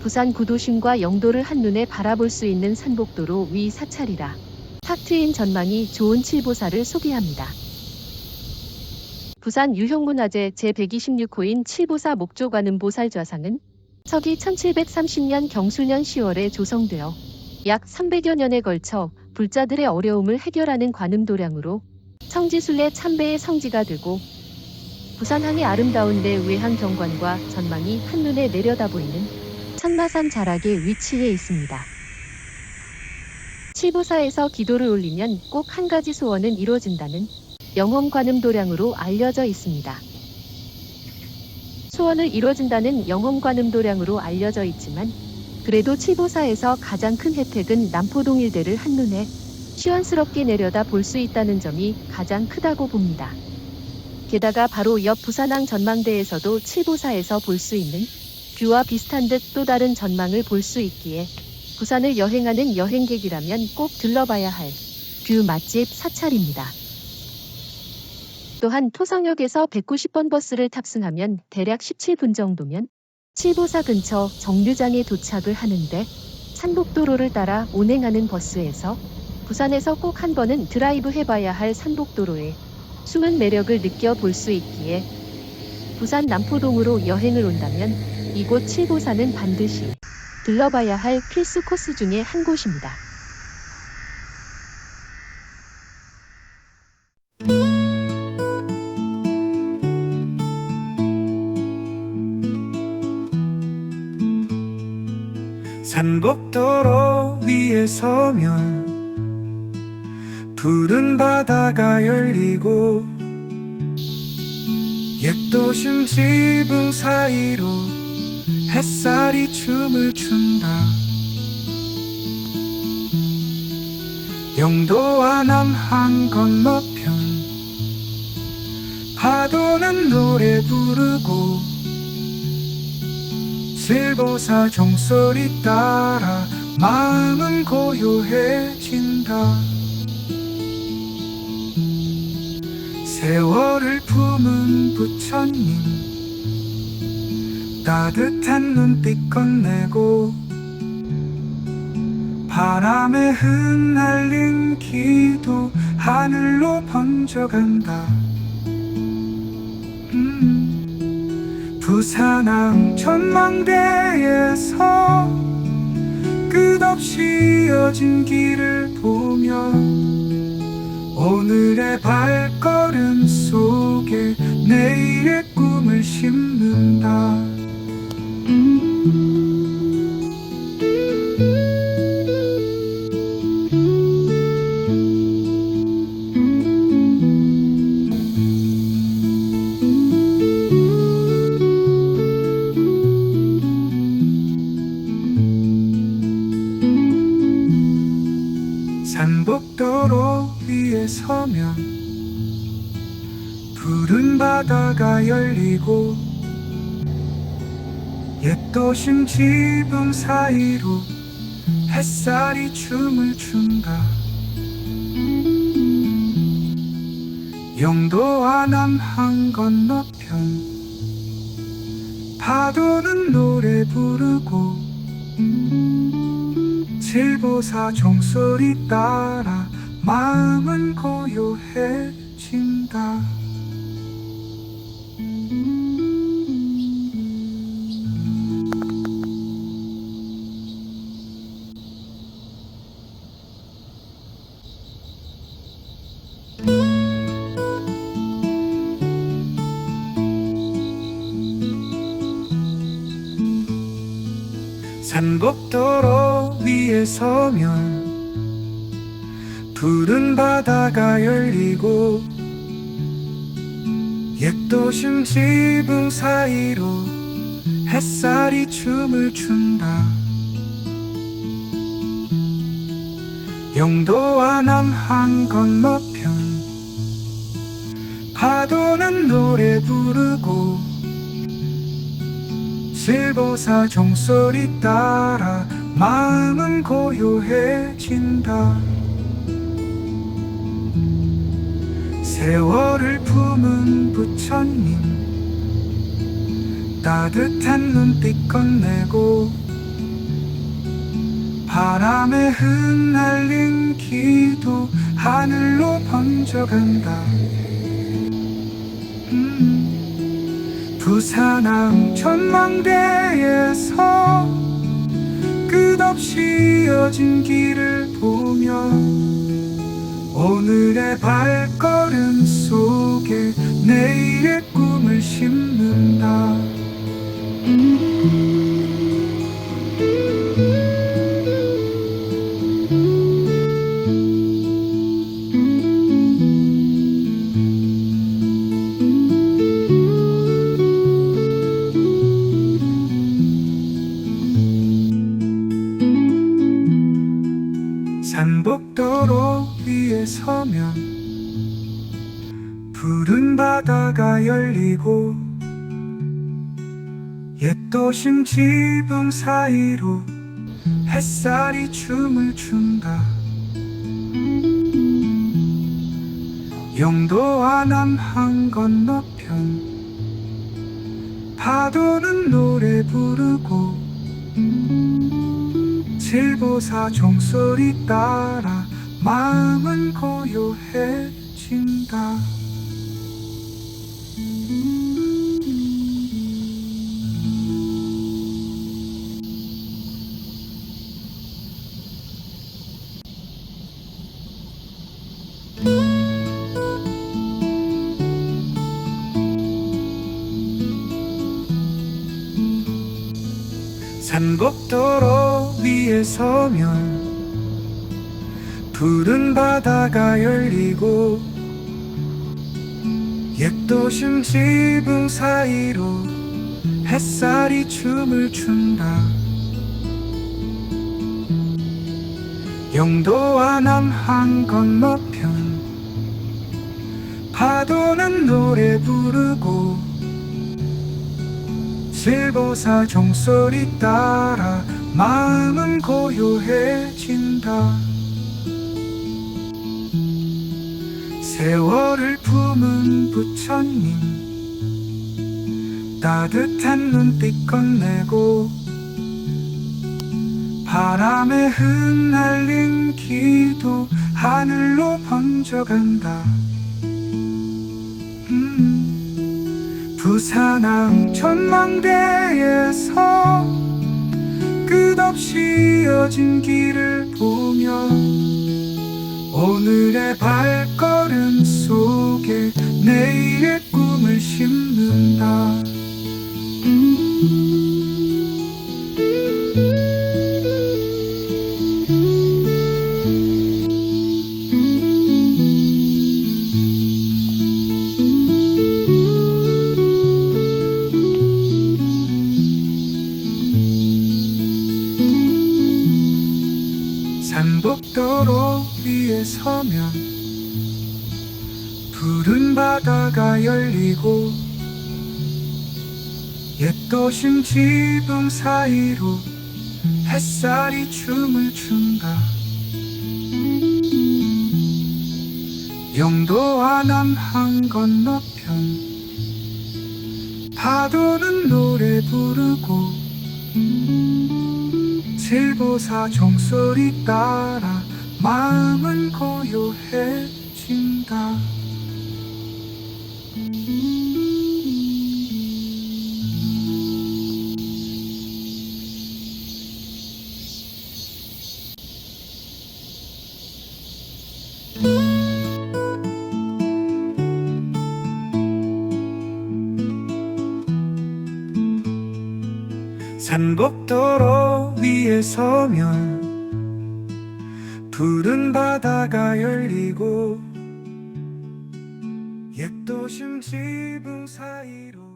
부산 구도심과 영도를 한눈에 바라볼 수 있는 산복도로 위 사찰이라 탁 트인 전망이 좋은 칠보사를 소개합니다. 부산 유형문화재 제126호인 칠보사 목조관음 보살 좌상은 서기 1730년 경술년 10월에 조성되어 약 300여 년에 걸쳐 불자들의 어려움을 해결하는 관음도량으로 청지순례 참배의 성지가 되고 부산항의 아름다운데 외항 경관과 전망이 한눈에 내려다 보이는 천마산 자락에 위치해 있습니다. 칠보사에서 기도를 올리면 꼭 한 가지 소원은 이루어진다는 영혼관음도량으로 알려져 있습니다. 소원을 이뤄진다는 영혼관음도량으로 알려져 있지만 그래도 칠보사에서 가장 큰 혜택은 남포동 일대를 한눈에 시원스럽게 내려다 볼 수 있다는 점이 가장 크다고 봅니다. 게다가 바로 옆 부산항 전망대에서도 칠보사에서 볼 수 있는 뷰와 비슷한 듯 또 다른 전망을 볼 수 있기에 부산을 여행하는 여행객이라면 꼭 들러봐야 할 뷰 맛집 사찰입니다. 또한 토성역에서 190번 버스를 탑승하면 대략 17분 정도면 칠보사 근처 정류장에 도착을 하는데 산복도로를 따라 운행하는 버스에서 부산에서 꼭 한 번은 드라이브 해봐야 할 산복도로의 숨은 매력을 느껴볼 수 있기에 부산 남포동으로 여행을 온다면 이곳 칠보사는 반드시 들러봐야 할 필수 코스 중에 한 곳입니다. 산복도로 위에 서면 푸른 바다가 열리고 옛 도심 지붕 사이로 햇살이 춤을 춘다. 영도와 남한 건너편 파도는 노래 부르고 실보사 종소리 따라 마음은 고요해진다. 세월을 품은 부처님 따뜻한 눈빛 건네고 바람에 흩날린 기도 하늘로 번져간다 음. 부산항 전망대에서 끝없이 이어진 길을 보며 오늘의 발걸음 속에 내일의 꿈을 심는 복도로 위에 서면 푸른 바다가 열리고 옛 도심 지붕 사이로 햇살이 춤을 춘다. 영도와 남한 건너편 파도는 노래 부르고 칠보사 종소리 따라 마음은 고요해진다. 산복도로 위에 서면 푸른 바다가 열리고 옛 도심 지붕 사이로 햇살이 춤을 춘다. 영도와 남한 건너편 파도는 노래 부르고 실보사 종소리 따라 마음은 고요해진다. 세월을 품은 부처님 따뜻한 눈빛 건네고 바람에 흩날린 기도 하늘로 번져간다. 음, 부산항 전망대에서 끝없이 이어진 길을 보며 오늘의 발걸음 속에 내일의 바다가 열리고 옛 도심 지붕 사이로 햇살이 춤을 춘다. 영도와 남한 건너편 파도는 노래 부르고 칠보사 종소리 따라 마음은 고요해진다 산곡도로 위에 서면 푸른 바다가 열리고 옛 도심 지붕 사이로 햇살이 춤을 춘다. 영도와 남한 건너편 파도는 노래 부르고 실보사 종소리 따라 마음은 고요해진다. 세월을 품은 부처님 따뜻한 눈빛 건네고 바람에 흩날린 기도 하늘로 번져간다 부산항 전망대에서 끝없이 이어진 길을 보며 오늘의 발걸음 속에 내일의 꿈을 심는다 산복도로 위에 서면 푸른 바다가 열리고 옛 도심 지붕 사이로 햇살이 춤을 춘다. 영도와 남한 건너편 파도는 노래 부르고 칠보사 종소리 따라 마음은 고요해진다. 산곡도로 위에 서면 푸른 바다가 열리고 옛 도심 지붕 사이로